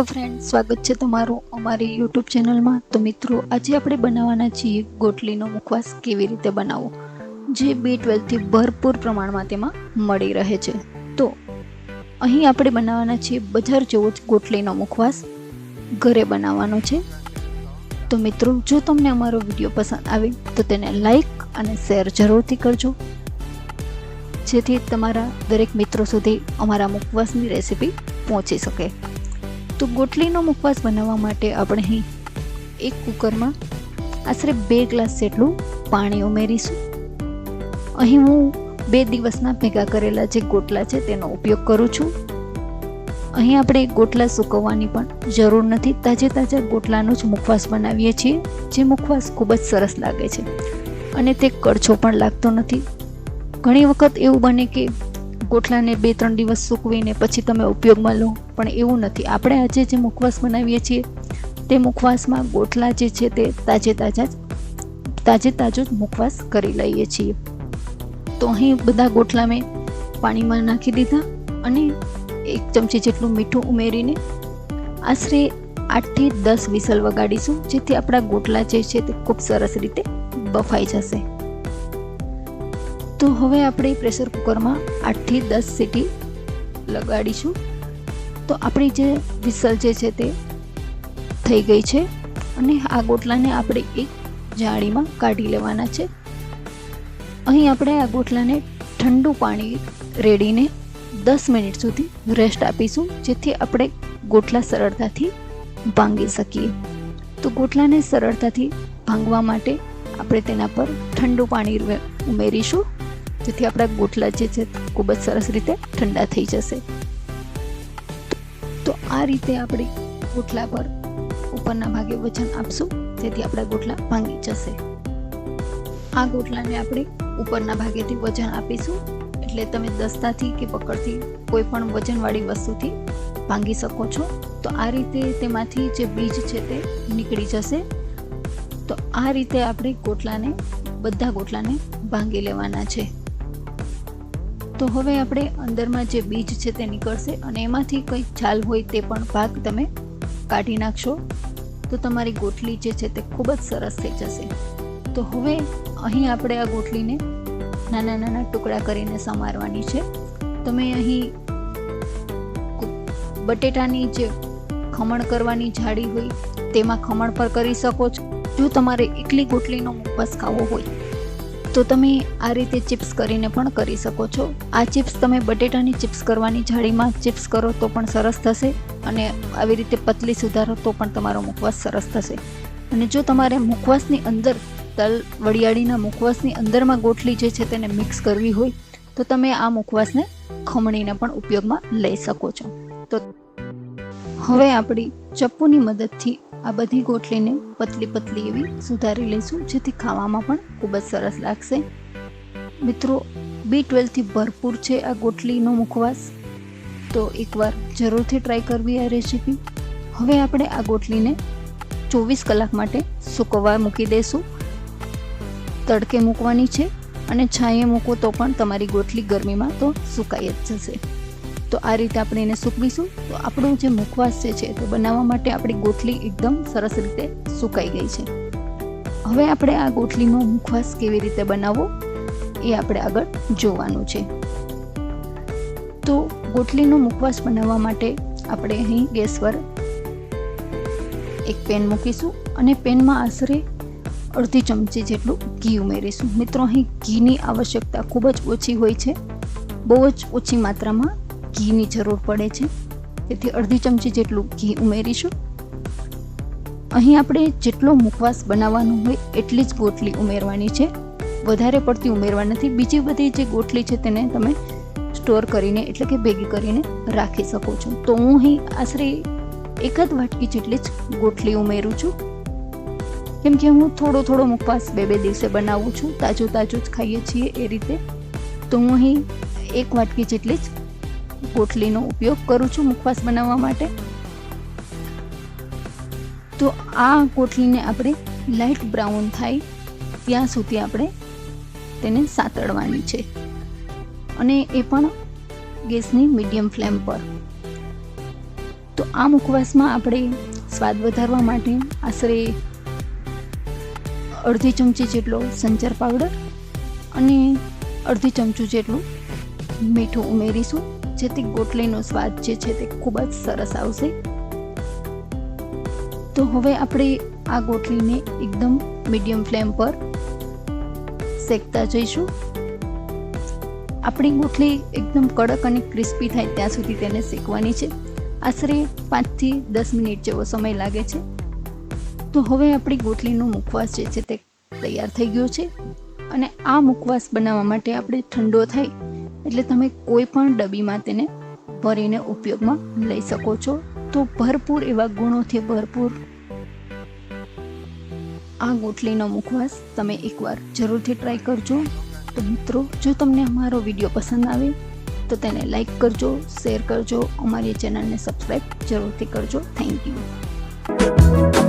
Hello friend સ્વાગત છે તમારું અમારી યુટ્યુબ ચેનલમાં તો મિત્રો, આજે આપણે બનાવવાના છીએ ગોટલીનો મુખવાસ કેવી રીતે બનાવવો? જે બી ટ્વેલ્વથી ભરપૂર પ્રમાણમાં તેમાં મળી રહે છે. તો અહીં આપણે બનાવવાના છીએ બજાર જેવો જ ગોટલીનો મુખવાસ ઘરે બનાવવાનો છે. તો મિત્રો, જો તમને અમારો વીડિયો પસંદ આવે, તો તેને લાઈક અને શેર જરૂરથી કરજો. જેથી તમારા દરેક મિત્રો સુધી અમારા મુખવાસની રેસીપી પહોંચી શકે. તો ગોટલીનો મુખવાસ બનાવવા માટે આપણે અહીં એક કુકરમાં આશરે બે ગ્લાસ જેટલું પાણી ઉમેરીશું. અહીં હું બે દિવસના ભેગા કરેલા જે ગોટલા છે તેનો ઉપયોગ કરું છું. અહીં આપણે ગોટલા સૂકવવાની પણ જરૂર નથી. તાજે તાજા ગોટલાનો જ મુખવાસ બનાવીએ છીએ, જે મુખવાસ ખૂબ જ સરસ લાગે છે અને તે કડછો પણ લાગતો નથી. ઘણી વખત એવું બને કે ગોટલાને બે ત્રણ દિવસ સૂકવીને પછી તમે ઉપયોગમાં લો. પણ એવું નથી. આપણે આજે જે મુખવાસ બનાવીએ છીએ, તે મુખવાસમાં ગોટલા જે છે તે તાજે તાજા જ, તાજે તાજો જ મુખવાસ કરી લઈએ છીએ. તો અહીં બધા ગોટલા મેં પાણીમાં નાખી દીધા અને એક ચમચી જેટલું મીઠું ઉમેરીને આશરે આઠથી દસ વિસલ વગાડીશું, જેથી આપણા ગોટલા જે છે તે ખૂબ સરસ રીતે બફાઈ જશે. તો હવે આપણે પ્રેશર કુકરમાં આઠથી દસ સીટી લગાડીશું. તો આપણી જે વિસલ જે છે તે થઈ ગઈ છે અને આ ગોટલાને આપણે એક જાળીમાં કાઢી લેવાના છે. અહીં આપણે આ ગોટલાને ઠંડુ પાણી રેડીને દસ મિનિટ સુધી રેસ્ટ આપીશું, જેથી આપણે ગોટલા સરળતાથી ભાંગી શકીએ. તો ગોટલાને સરળતાથી ભાંગવા માટે આપણે તેના પર ઠંડુ પાણી ઉમેરીશું. જેથી આપણા ગોટલા જે છે ખૂબ જ સરસ રીતે ઠંડા થઈ જશે. તો આ રીતે આપણે ગોટલા પર ઉપરના ભાગે વજન આપશું, જેથી આપણા ગોટલા ભાંગી જશે. આ ગોટલાને આપણે ઉપરના ભાગેથી વજન આપીશું, એટલે તમે દસ્તાથી કે પકડથી કોઈ પણ વજનવાળી વસ્તુથી ભાંગી શકો છો. તો આ રીતે તેમાંથી જે બીજ છે તે નીકળી જશે. તો આ રીતે આપણે ગોટલાને, બધા ગોટલાને ભાંગી લેવાના છે. તો હવે આપણે અંદરમાં જે બીજ છે તે નીકળશે અને એમાંથી કંઈ છાલ હોય તે પણ ભાગ તમે કાઢી નાખશો. તો તમારી ગોટલી જે છે તે ખૂબ જ સરસ થઈ જશે. તો હવે અહીં આપણે આ ગોટલીને નાના નાના ટુકડા કરીને સમારવાની છે. તમે અહીં બટેટાની જે ખમણ કરવાની જાડી હોય તેમાં ખમણ પર કરી શકો છો. જો તમારે એકલી ગોટલીનો મુખવાસ ખાવો હોય તો તમે આ રીતે ચિપ્સ કરીને પણ કરી શકો છો. આ ચિપ્સ તમે બટેટાની ચિપ્સ કરવાની જાળીમાં ચિપ્સ કરો તો પણ સરસ થશે અને આવી રીતે પતલી સુધારો તો પણ તમારો મુખવાસ સરસ થશે. અને જો તમારે મુખવાસની અંદર તલ વડિયાળીના મુખવાસની અંદરમાં ગોઠલી જે છે તેને મિક્સ કરવી હોય તો તમે આ મુખવાસને ખમણીને પણ ઉપયોગમાં લઈ શકો છો. તો હવે આપણી ચપ્પુની મદદથી આ બધી ગોટલીને પતલી પતલી એવી સુધારી લઈશું, જેથી ખાવામાં પણ ખૂબ જ સરસ લાગશે. મિત્રો બી ટ્વેલ્વથી ભરપૂર છે આ ગોટલીનો મુખવાસ. તો એકવાર જરૂરથી ટ્રાય કરવી આ રેસીપી હવે આપણે આ ગોટલીને ચોવીસ કલાક માટે સૂકવવા મૂકી દઈશું. તડકે મૂકવાની છે અને છાંયે મૂકો તો પણ તમારી ગોટલી ગરમીમાં તો સુકાઈ જ જશે. તો આ રીતે આપણે એને સૂકવીશું. તો આપણું જે મુખવાસ જે છે તે બનાવવા માટે આપણી ગોટલી એકદમ સરસ રીતે સુકાઈ ગઈ છે. હવે આપણે આ ગોટલીનો મુખવાસ કેવી રીતે બનાવવો એ આપણે આગળ જોવાનું છે. તો ગોટલીનો મુખવાસ બનાવવા માટે આપણે અહીં ગેસ પર એક પેન મૂકીશું અને પેનમાં આશરે અડધી ચમચી જેટલું ઘી ઉમેરીશું. મિત્રો, અહીં ઘીની આવશ્યકતા ખૂબ જ ઓછી હોય છે. બહુ જ ઓછી માત્રામાં ઘીની જરૂર પડે છે. તેથી અડધી ચમચી જેટલું ઘી ઉમેરીશું. અહીં આપણે જેટલો મુખવાસ બનાવવાનો હોય એટલી જ ગોટલી ઉમેરવાની છે. વધારે પડતી ઉમેરવા નથી. બીજી બધી જે ગોટલી છે તેને તમે સ્ટોર કરીને, એટલે કે ભેગી કરીને રાખી શકો છો. તો હું અહીં આશરે એક જ વાટકી જેટલી જ ગોટલી ઉમેરું છું. કેમ કે હું થોડો થોડો મુખવાસ બે બે દિવસે બનાવું છું. તાજું તાજું જ ખાઈએ છીએ એ રીતે. તો હું અહીં એક વાટકી જેટલી જ ગોટલીનો ઉપયોગ કરું છું મુખવાસ બનાવવા માટે. તો આ કોટલીને આપણે લાઇટ બ્રાઉન થાય ત્યાં સુધી આપણે તેને સાતળવાની છે. અને એ પણ ગેસની મીડિયમ ફ્લેમ પર. તો આ મુખવાસમાં આપણે સ્વાદ વધારવા માટે આશરે અડધી ચમચી જેટલો સંચર પાવડર અને અડધી ચમચું જેટલું મીઠું ઉમેરીશું. જેથી ગોટલીનો સ્વાદ જે છે તે ખૂબ જ સરસ આવશે. તો હવે આપણે આ ગોટલીને એકદમ મીડિયમ ફ્લેમ પર શેકતા જઈશું. આપણી ગોટલી એકદમ કડક અને ક્રિસ્પી થાય ત્યાં સુધી તેને શેકવાની છે. આશરે પાંચથી દસ મિનિટ જેવો સમય લાગે છે. તો હવે આપણી ગોટલીનો મુખવાસ જે છે તે તૈયાર થઈ ગયો છે. અને આ મુખવાસ બનાવવા માટે આપણે ઠંડો થાય એટલે તમે કોઈ પણ ડબ્બીમાં તેને ભરીને ઉપયોગમાં લઈ શકો છો. તો ભરપૂર એવા ગુણોથી ભરપૂર આ ગોટલીનો મુખવાસ તમે એકવાર જરૂરથી ટ્રાય કરજો. તો મિત્રો, જો તમને અમારો વીડિયો પસંદ આવે, તો તેને લાઈક કરજો શેર કરજો, અમારી ચેનલને સબસ્ક્રાઈબ જરૂરથી કરજો. Thank you